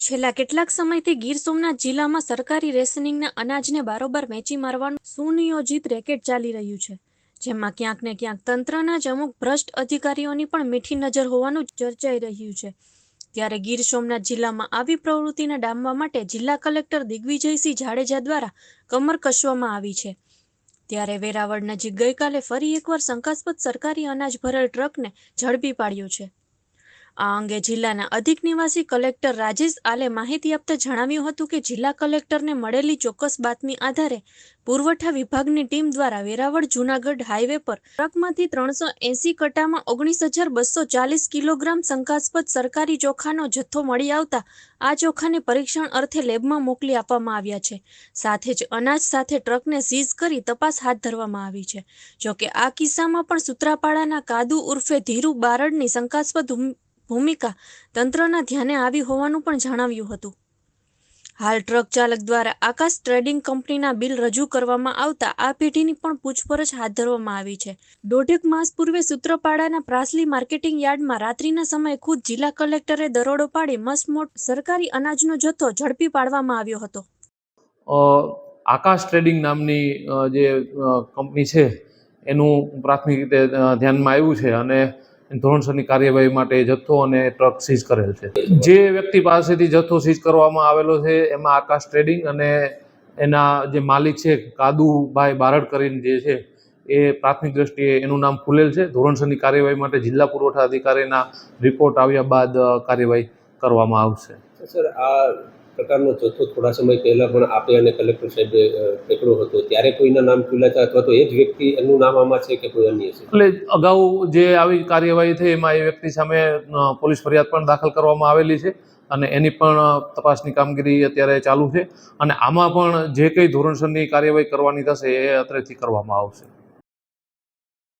છેલ્લા કેટલાક સમયથી ગીર સોમનાથ જિલ્લામાં સરકારી રેશનિંગના અનાજને બારોબાર વેચી મારવાનું સુનિયોજિત રેકેટ ચાલી રહ્યું છે, જેમાં ક્યાંક ને ક્યાંક તંત્રના જ અમુક ભ્રષ્ટ અધિકારીઓની પણ મીઠી નજર હોવાનું ચર્ચાઈ રહ્યું છે. ત્યારે ગીર સોમનાથ જિલ્લામાં આવી પ્રવૃત્તિને ડામવા માટે જિલ્લા કલેક્ટર દિગ્વિજયસિંહ જાડેજા દ્વારા કમર કસવામાં આવી છે. ત્યારે વેરાવળ નજીક ગઈકાલે ફરી એકવાર શંકાસ્પદ સરકારી અનાજ ભરેલ ટ્રકને ઝડપી પાડ્યો છે. આ અંગે જિલ્લાના અધિક નિવાસી કલેક્ટર રાજેશ આલે માહિતી આપતા જણાવ્યું હતું કે જિલ્લા કલેક્ટરને મળેલી ચોક્કસ બાતમી આધારે પુરવઠા વિભાગની ટીમ દ્વારા વેરાવળ જૂનાગઢ હાઈવે પર ટ્રકમાંથી ત્રણસો એંસી કટામાં ઓગણીસ હજાર બસો ચાલીસ કિલોગ્રામ શંકાસ્પદ સરકારી ચોખાનો જથ્થો મળી આવતા આ ચોખાને પરીક્ષણ અર્થે લેબમાં મોકલી આપવામાં આવ્યા છે. સાથે જ અનાજ સાથે ટ્રકને સીઝ કરી તપાસ હાથ ધરવામાં આવી છે. જોકે આ કિસ્સામાં પણ સૂત્રાપાડાના કાદુ ઉર્ફે ધીરુ બારડની શંકાસ્પદ ભૂમિકા તંત્રના ધ્યાને આવી હોવાનું પણ જણાવ્યું હતું. હાલ ટ્રક ચાલક દ્વારા આકાશ ટ્રેડિંગ કંપનીના બિલ રજૂ કરવામાં આવતા આ પેઢીની પણ પૂછપરછ હાથ ધરવામાં આવી છે. દોઢેક માસ પૂર્વે સૂત્રપાડાના પ્રાસલી માર્કેટિંગ યાર્ડમાં રાત્રિના સમયે ખુદ જિલ્લા કલેક્ટરે દરોડો પાડી મસમોટ સરકારી અનાજનો જથ્થો ઝડપી પાડવામાં આવ્યો હતો. આકાશ ટ્રેડિંગ નામની જે કંપની છે, એનું પ્રાથમિક રીતે ધ્યાનમાં આવ્યું છે અને ધોરણસરની કાર્યવાહી માટે જથ્થો અને ટ્રક સીઝ કરેલ છે. જે વ્યક્તિ પાસેથી જથ્થો સીઝ કરવામાં આવેલો છે, એમાં આકાશ ટ્રેડિંગ અને એના જે માલિક છે, કાદુભાઈ બારડ કરીને જે છે, એ પ્રાથમિક દ્રષ્ટિએ એનું નામ ખુલેલ છે. ધોરણસરની કાર્યવાહી માટે જિલ્લા પુરવઠા અધિકારીના રિપોર્ટ આવ્યા બાદ કાર્યવાહી કરવામાં આવશે. સર, આ પ્રકારનો જથ્થો થોડા સમય પહેલાં પણ આપે અને કલેક્ટર સાહેબે પકડ્યો હતો. ત્યારે કોઈના નામ ખુલ્યા હતા અથવા તો એ જ વ્યક્તિ એનું નામ આમાં છે કે કોઈ અન્ય છે? એટલે અગાઉ જે આવી કાર્યવાહી થઈ એમાં એ વ્યક્તિ સામે પોલીસ ફરિયાદ પણ દાખલ કરવામાં આવેલી છે અને એની પણ તપાસની કામગીરી અત્યારે ચાલુ છે અને આમાં પણ જે કંઈ ધોરણસરની કાર્યવાહી કરવાની થશે એ અત્રેથી કરવામાં આવશે.